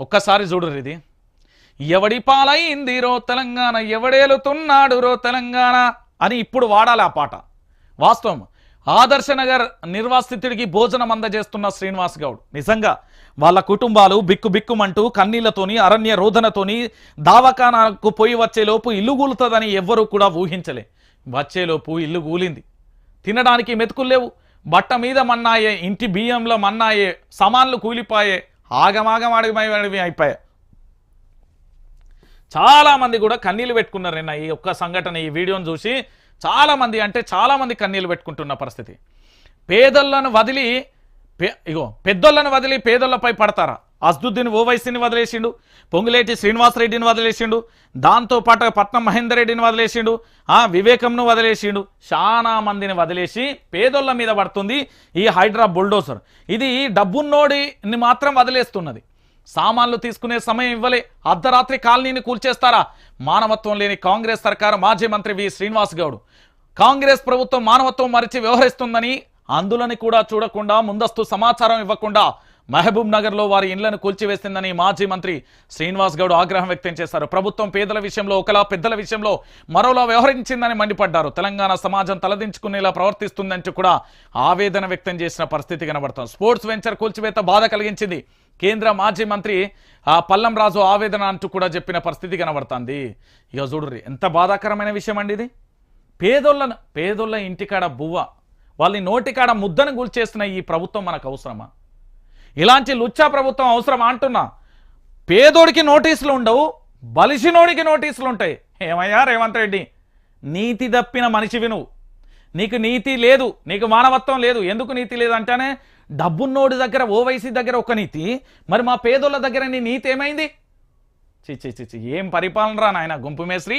ఒక్కసారి చూడరు ఇది. ఎవడి పాలైంది రో తెలంగాణ ఎవడేలుతున్నాడు రో తెలంగాణ అని ఇప్పుడు వాడాలి ఆ పాట. వాస్తవం. ఆదర్శ నగర్ నిర్వాసితుడికి భోజనం అందజేస్తున్న శ్రీనివాస్ గౌడ్. నిజంగా వాళ్ళ కుటుంబాలు బిక్కు బిక్కుమంటూ కన్నీళ్ళతోని అరణ్య రోదనతోని దావకానాకు పోయి వచ్చేలోపు ఇల్లు కూలుతుందని ఎవ్వరూ కూడా ఊహించలే. వచ్చేలోపు ఇల్లు కూలింది తినడానికి మెతుకులు లేవు. బట్ట మీద మన్నాయే ఇంటి బియ్యంలో మన్నాయే సమాన్లు కూలిపాయే ఆగమాగం అడిగి అయిపోయాయి చాలా మంది కూడా కన్నీళ్ళు పెట్టుకున్నారు నిన్న ఈ ఒక్క సంఘటన ఈ వీడియోని చూసి. చాలామంది అంటే చాలామంది కన్నీళ్ళు పెట్టుకుంటున్న పరిస్థితి. పేదలను వదిలి ఇగో పెద్దోళ్ళను వదిలి పేదోళ్ళపై పడతారా? అస్దుద్దీన్ ఓవైసీని వదిలేసిండు పొంగులేటి శ్రీనివాసరెడ్డిని వదిలేసిండు దాంతోపాటు పట్నం మహేందర్ రెడ్డిని వదిలేసిండు ఆ వివేకంను వదిలేసిండు చాలా మందిని వదిలేసి పేదోళ్ళ మీద పడుతుంది ఈ హైడ్రా బుల్డోజర్. ఇది డబ్బున్నోడిని మాత్రం వదిలేస్తున్నది. సామాన్లు తీసుకునే సమయం ఇవ్వలే. అర్ధరాత్రి కాలనీని కూల్చేస్తారా? మానవత్వం లేని కాంగ్రెస్ సర్కారు మాజీ మంత్రి వి శ్రీనివాస్ గౌడ్. కాంగ్రెస్ ప్రభుత్వం మానవత్వం మరిచి వ్యవహరిస్తుందని అందులని కూడా చూడకుండా ముందస్తు సమాచారం ఇవ్వకుండా మహబూబ్ నగర్లో వారి ఇండ్లను కూల్చివేసిందని మాజీ మంత్రి శ్రీనివాస్ గౌడ్ ఆగ్రహం వ్యక్తం చేశారు. ప్రభుత్వం పేదల విషయంలో ఒకలా పెద్దల విషయంలో మరోలా వ్యవహరించిందని మండిపడ్డారు. తెలంగాణ సమాజం తలదించుకునేలా ప్రవర్తిస్తుందంటూ కూడా ఆవేదన వ్యక్తం చేసిన పరిస్థితి కనబడుతుంది. స్పోర్ట్స్ వెంచర్ కూల్చివేత బాధ కలిగించింది. కేంద్ర మాజీ మంత్రి ఆ పల్లం రాజు ఆవేదన అంటూ కూడా చెప్పిన పరిస్థితి కనబడుతుంది. ఇక చూడుర్రి ఎంత బాధాకరమైన విషయం అండి ఇది. పేదోళ్ళను పేదోళ్ళ ఇంటికాడ బువ్వ వాళ్ళని నోటికాడ ముద్దను గుల్చేస్తున్న ఈ ప్రభుత్వం మనకు అవసరమా? ఇలాంటి లుచ్చా ప్రభుత్వం అవసరమా అంటున్నా. పేదోడికి నోటీసులు ఉండవు బలిసినోడికి నోటీసులు ఉంటాయి. ఏమయ్యా రేవంత్ రెడ్డి? నీతి తప్పిన మనిషివి నువ్వు నీకు నీతి లేదు నీకు మానవత్వం లేదు. ఎందుకు నీతి లేదు అంటేనే డబ్బున్నోడి దగ్గర ఓవైసీ దగ్గర ఒక నీతి మరి మా పేదోళ్ళ దగ్గర నీ నీతి ఏమైంది? చి చి చి ఏం పరిపాలన రా నాయన గుంపు మేస్త్రి?